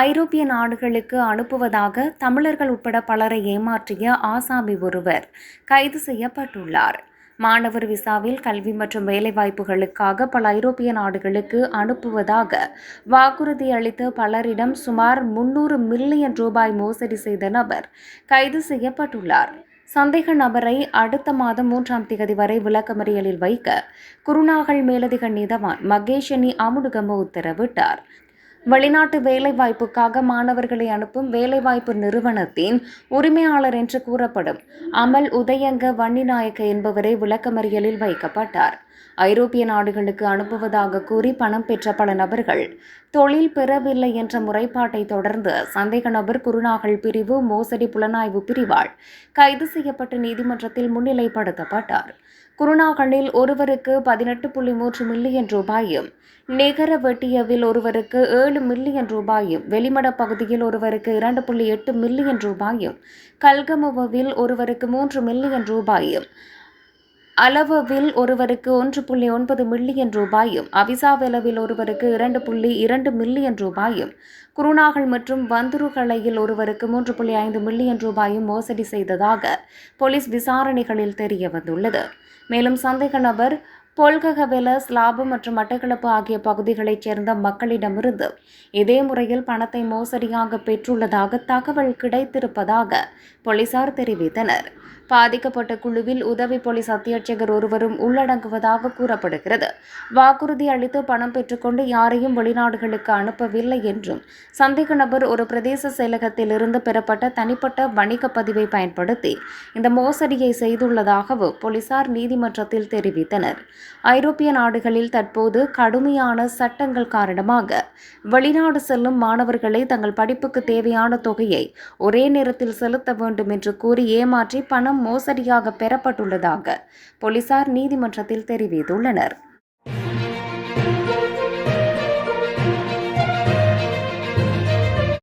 ஐரோப்பிய நாடுகளுக்கு அனுப்புவதாக தமிழர்கள் உட்பட பலரை ஏமாற்றிய ஆசாமி ஒருவர் கைது செய்யப்பட்டுள்ளார். மாணவர் விசாவில் கல்வி மற்றும் வேலைவாய்ப்புகளுக்காக பல ஐரோப்பிய நாடுகளுக்கு அனுப்புவதாக வாக்குறுதி அளித்து பலரிடம் சுமார் முன்னூறு மில்லியன் ரூபாய் மோசடி செய்த நபர் கைது செய்யப்பட்டுள்ளார். சந்தேக நபரை அடுத்த மாதம் மூன்றாம் தேதி வரை விளக்கமறியலில் வைக்க குருநாகல் மேலதிக நீதவான் மகேஷனி அமுடுகம உத்தரவிட்டார். வெளிநாட்டு வேலைவாய்ப்புக்காக மாணவர்களை அனுப்பும் வேலைவாய்ப்பு நிறுவனத்தின் உரிமையாளர் என்று கூறப்படும் அமல் உதயங்க வன்னிநாயக்க என்பவரே விளக்கமறியலில் வைக்கப்பட்டார். ஐரோப்பிய நாடுகளுக்கு அனுப்புவதாக கூறி பணம் பெற்ற பல நபர்கள் தொழில் பெறவில்லை என்ற முறைப்பாட்டை தொடர்ந்து சந்தேக நபர் குருநாகல் பிரிவு மோசடி புலனாய்வு பிரிவால் கைது செய்யப்பட்டு நீதிமன்றத்தில் முன்னிலைப்படுத்தப்பட்டார். குருணாகனில் ஒருவருக்கு பதினெட்டு புள்ளி மூன்று மில்லியன் ரூபாயும் நிகர வெட்டியவில் ஒருவருக்கு ஏழு மில்லியன் ரூபாயும் வெளிமட பகுதியில் ஒருவருக்கு இரண்டு புள்ளி எட்டு மில்லியன் ரூபாயும் கல்கமுவில் ஒருவருக்கு மூன்று மில்லியன் ரூபாயும் அளவில் ஒருவருக்கு ஒன்று புள்ளி ஒன்பது மில்லியன் ரூபாயும் அவிசாவெலவில் ஒருவருக்கு இரண்டு புள்ளி இரண்டு மில்லியன் ரூபாயும் குருநாகல் மற்றும் வந்துருகலையில் ஒருவருக்கு மூன்று புள்ளி ஐந்து மில்லியன் ரூபாயும் மோசடி செய்ததாக போலீஸ் விசாரணைகளில் தெரிய வந்துள்ளது மேலும் சந்தேக நபர் பொல்ககவெல ஸ்லாபம் மற்றும் மட்டக்களப்பு ஆகிய பகுதிகளைச் சேர்ந்த மக்களிடமிருந்து இதே முறையில் பணத்தை மோசடியாக பெற்றுள்ளதாக தகவல் கிடைத்திருப்பதாக போலீசார் தெரிவித்தனர். பாதிக்கப்பட்ட குழுவில் உதவி போலீஸ் அத்தியட்சகர் ஒருவரும் உள்ளடங்குவதாக கூறப்படுகிறது. வாக்குறுதி அளித்து பணம் பெற்றுக்கொண்டு யாரையும் வெளிநாடுகளுக்கு அனுப்பவில்லை என்றும் சந்தேக நபர் ஒரு பிரதேச செயலகத்திலிருந்து பெறப்பட்ட தனிப்பட்ட வணிக பதிவை பயன்படுத்தி இந்த மோசடியை செய்துள்ளதாகவும் போலீசார் நீதிமன்றத்தில் தெரிவித்தனர். ஐரோப்பிய நாடுகளில் தற்போது கடுமையான சட்டங்கள் காரணமாக வெளிநாடு செல்லும் மாணவர்களை தங்கள் படிப்புக்கு தேவையான தொகையை ஒரே நேரத்தில் செலுத்த வேண்டும் என்று கூறி ஏமாற்றி பணம் மோசடியாக பெறப்பட்டுள்ளதாக போலீசார் நீதிமன்றத்தில் தெரிவித்துள்ளனர்.